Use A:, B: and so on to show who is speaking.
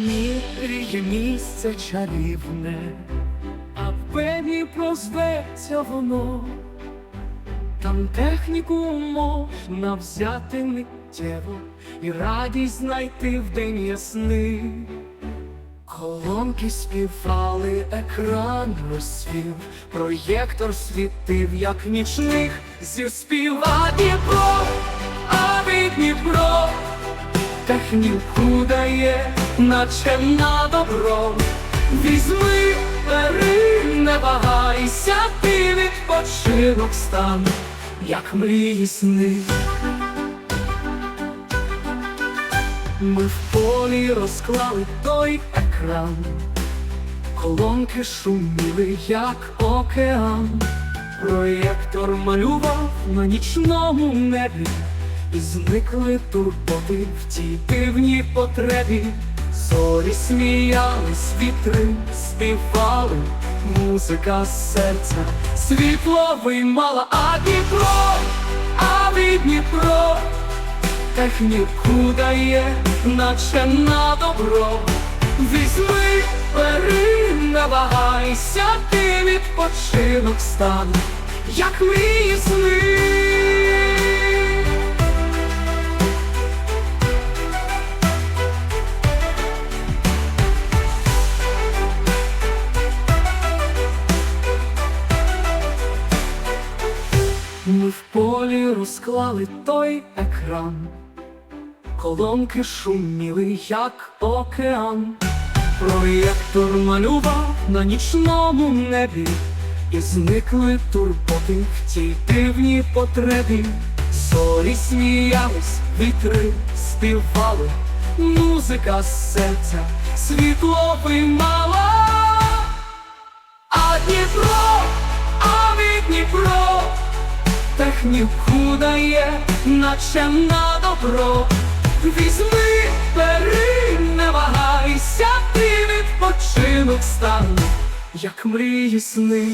A: Міріє місце чарівне, а в пені прозветься воно. Там техніку можна взяти миттєво і радість знайти в день ясний. Колонки співали, екран розсвів, проєктор світив, як нічних зір співа техніку дає, наче на добро. Візьми, бери, не вагайся, ти відпочинок стан, як мрії сни. Ми в полі розклали той екран, колонки шуміли, як океан, проєктор малював на нічному небі, зникли турботи в тій дивній потребі. Зорі сміялись, вітри співали, музика серця, світло виймала, а Дніпро, а від Дніпро техніку дає, наче на добро. Візьми, бери, не вагайся, ти відпочинок стане, як мрії сни. В полі розклали той екран, колонки шуміли, як океан, проєктор малював на нічному небі, і зникли турботи в тій дивній потребі. Зорі сміялись, вітри співали, музика серця світло виймала. Техніку дає, наче на добро. Візьми, бери, не вагайся, ти відпочинок стан, як мрії сни.